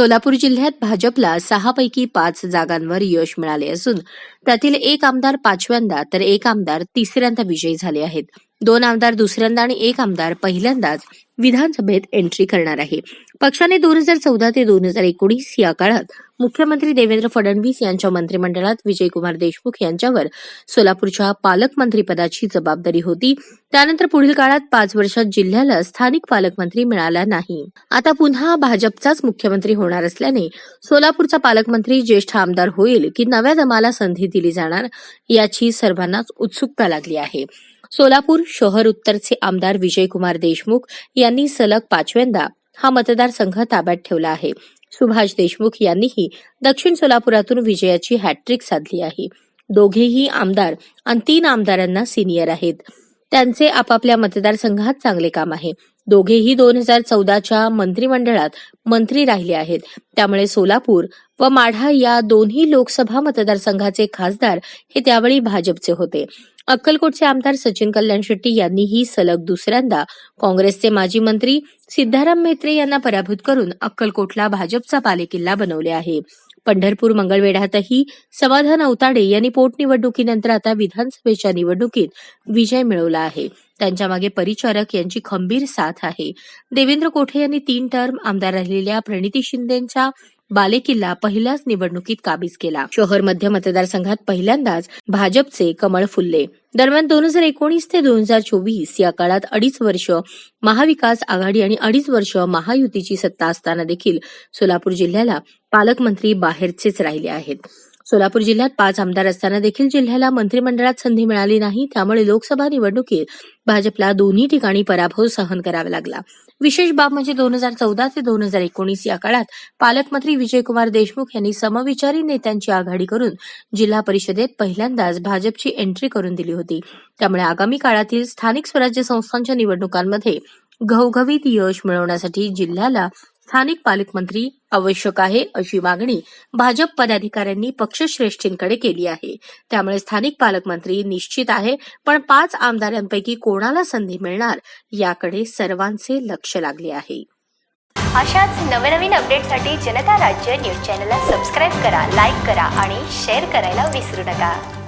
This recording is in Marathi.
सोलापूर जिल्ह्यात भाजपला सहापैकी पाच जागांवर यश मिळाले असून त्यातील एक आमदार पाचव्यांदा तर एक आमदार तिसऱ्यांदा विजयी झाले आहेत. दोन आमदार दुसऱ्यांदा आणि एक आमदार पहिल्यांदाच विधानसभेत एंट्री करणार आहे. पक्षाने दोन हजार चौदा ते दोन हजार एकोणीस या काळात मुख्यमंत्री देवेंद्र फडणवीस यांच्या मंत्रिमंडळात विजयकुमार देशमुख यांच्यावर सोलापूरच्या पालकमंत्रीपदाची जबाबदारी होती. त्यानंतर पुढील काळात पाच वर्षात जिल्ह्याला स्थानिक पालकमंत्री मिळाला नाही. आता पुन्हा भाजपचाच मुख्यमंत्री होणार असल्याने सोलापूरचा पालकमंत्री ज्येष्ठ आमदार होईल की नव्या दमाला संधी दिली जाणार याची सर्वांनाच उत्सुकता लागली आहे. सोलापूर शहर उत्तरचे आमदार विजयकुमार देशमुख यांनी सलग पाचव्यांदा हा मतदारसंघ ताब्यात ठेवला आहे. सुभाष देशमुख यांनीही दक्षिण सोलापुरातून विजयाची हॅट्रिक साधली आहे. दोघेही आमदार आणि तीन आमदारांना सिनियर आहेत. त्यांचे आपापल्या मतदारसंघात चांगले काम आहे. दोघेही दोन हजार चौदाच्या मंत्रिमंडळात मंत्री राहिले आहेत. त्यामुळे सोलापूर व माढा या दोन्ही लोकसभा मतदारसंघाचे खासदार हे त्यावेळी भाजपचे होते. अक्कलकोटचे आमदार सचिन कल्याण शेट्टी यांनीही सलग दुसऱ्यांदा काँग्रेसचे माजी मंत्री सिद्धाराम म्हेत्रे यांना पराभूत करून अक्कलकोटला भाजपचा पालेकिल्ला बनवले आहे. पंढरपूर मंगळवेढ्यातही समाधान अवताडे यांनी पोटनिवडणुकीनंतर आता विधानसभेच्या निवडणुकीत विजय मिळवला आहे. त्यांच्या मागे परिचारक यांची खंबीर साथ आहे. देवेंद्र कोठे यांनी तीन टर्म आमदार राहिलेल्या प्रणिती शिंदेच्या बालेकिल्ला पहिल्याच निवडणुकीत काबीज केला. शहर मध्य मतदारसंघात पहिल्यांदाच भाजपचे कमळ फुलले. दरम्यान दोन हजार एकोणीस ते दोन हजार चोवीस या काळात अडीच वर्ष महाविकास आघाडी आणि अडीच वर्ष महायुतीची सत्ता असताना देखील सोलापूर जिल्ह्याला पालकमंत्री बाहेरचेच राहिले आहेत. सोलापूर जिल्ह्यात पाच आमदार असताना देखील जिल्ह्याला मंत्रिमंडळात संधी मिळाली नाही त्यामुळे लोकसभा निवडणुकीत भाजपला दोन्ही ठिकाणी पराभव सहन करावा लागला. विशेष बाब म्हणजे दोन हजार चौदा ते दोन हजार एकोणीस या काळात पालकमंत्री विजयकुमार देशमुख यांनी समविचारी नेत्यांची आघाडी करून जिल्हा परिषदेत पहिल्यांदाच भाजपची एंट्री करून दिली होती. त्यामुळे आगामी काळातील स्थानिक स्वराज्य संस्थांच्या निवडणुकांमध्ये घवघवीत यश मिळवण्यासाठी जिल्ह्याला स्थानिक पालकमंत्री आवश्यक आहे अशी मागणी भाजप पदाधिकाऱ्यांनी पक्षश्रेष्ठींकडे केली आहे. त्यामुळे स्थानिक पालकमंत्री निश्चित आहे पण पाच आमदारांपैकी कोणाला संधी मिळणार याकडे सर्वांचे लक्ष लागले आहे. अशाच नवनवीन अपडेटसाठी जनता राज्य न्यूज चॅनलला सबस्क्राईब करा लाईक करा आणि शेअर करायला विसरू नका.